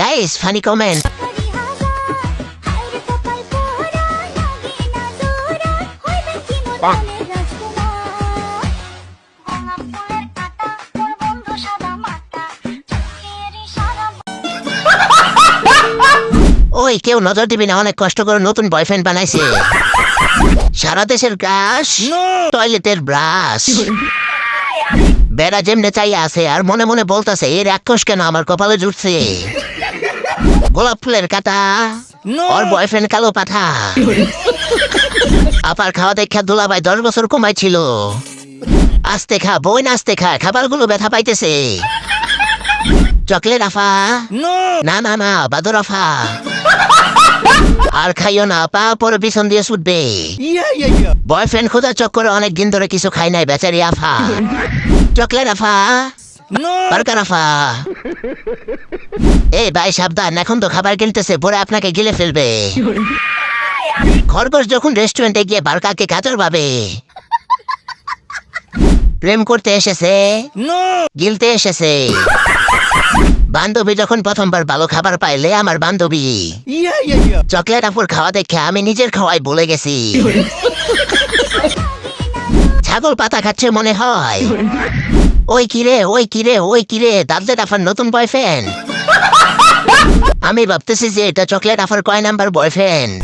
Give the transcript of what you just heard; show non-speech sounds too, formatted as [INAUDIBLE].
Guys funny comment ওই কেউ নজর দিবি না অনেক কষ্ট করে নতুন বয়ফ্রেন্ড বানাইছে। সারা দেশের গ্রাস টয়লেটের ব্রাশ বেড়া যেমনে চাই আছে আর মনে মনে বলতাছে এর রাক্ষস কেন আমার কপালে জুটছে? গোলাপ ফুলের কাটা ওর বয়ফ্রেন্ড কালো পাঠা। আপার খাওয়া দেখা দুলাভাই দশ বছর কমাইছিল। আস্তে খা বই আস্তে খা খাবারগুলো ব্যথা পাইতেছে। চকলেট আফা। না। না না বাদর আফা। আর খাইও না পা পরে পিছন দিয়ে ছুটবে। বয়ফ্রেন্ড খোঁজা চক্করে অনেক দিন ধরে কিছু খাই নাই বেচারি আফা। চকলেট আফা। বার্গার আফা [LAUGHS] এই ভাই সাবধান এখন তো খাবার কিনতেছে পরে আপনাকে গিলে ফেলবে। [LAUGHS] খরগোশ যখন রেস্টুরেন্টে গিয়ে বার্গারকে কাতর পাবে। প্রেম করতে এসেছে। গিলতে এসেছে। বান্ধবী যখন প্রথমবার ভালো খাবার পাইলে আমার বান্ধবী। চকলেট আপুর খাওয়া দেখে আমি নিজের খাওয়াই বলে গেছি। [LAUGHS] ছাগল পাতা খাচ্ছে মনে হয়। ওই কিরে ওই কিরে ওই কিরে দাদলেট আফার নতুন বয়ফ্রেন্ড আমি ভাবতেছি যে এটা চকলেট আফার কয় নাম্বার বয়ফ্রেন্ড